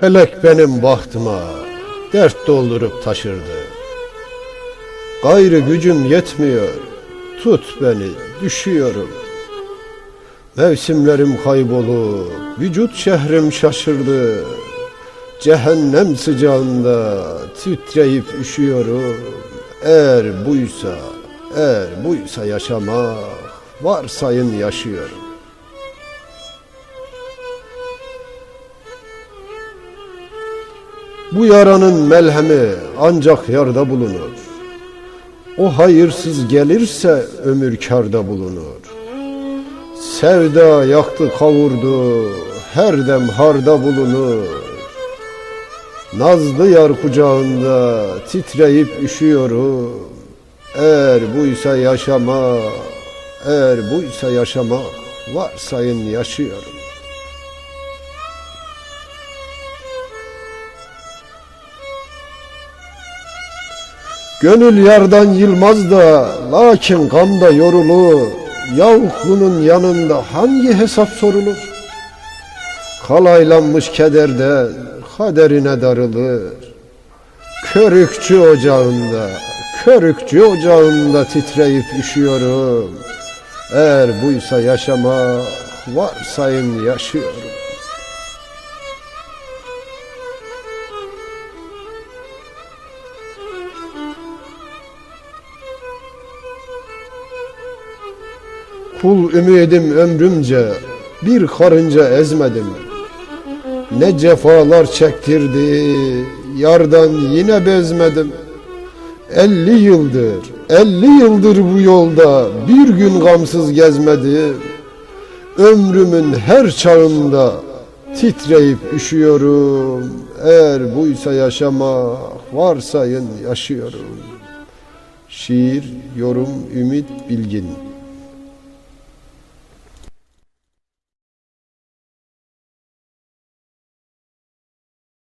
Felek benim bahtıma dert doldurup taşırdı. Gayrı gücüm yetmiyor, tut beni, düşüyorum. Mevsimlerim kaybolup, vücut şehrim şaşırdı. Cehennem sıcağında titreyip üşüyorum. Eğer buysa, eğer buysa yaşamak, varsayın yaşıyorum. Bu yaranın melhemi ancak yarda bulunur. O hayırsız gelirse ömür karda bulunur. Sevda yaktı kavurdu, her dem harda bulunur. Nazlı yar kucağında titreyip üşüyorum. Eğer buysa yaşamak, eğer buysa yaşamak, varsayın yaşıyorum. Gönül yardan yılmaz da lakin gamda yorulur. Yavklunun yanında hangi hesap sorulur? Kalaylanmış kederden kaderine darılır. Körükçü ocağında, körükçü ocağında titreyip üşüyorum. Eğer buysa yaşamak, varsayın yaşıyorum. Kul ümidim ömrümce bir karınca ezmedim. Ne cefalar çektirdi, yardan yine bezmedim. Elli yıldır, elli yıldır bu yolda bir gün gamsız gezmedim. Ömrümün her çağında titreyip üşüyorum. Eğer buysa yaşamak, varsayın yaşıyorum. Şiir, yorum, Ümit Bilgin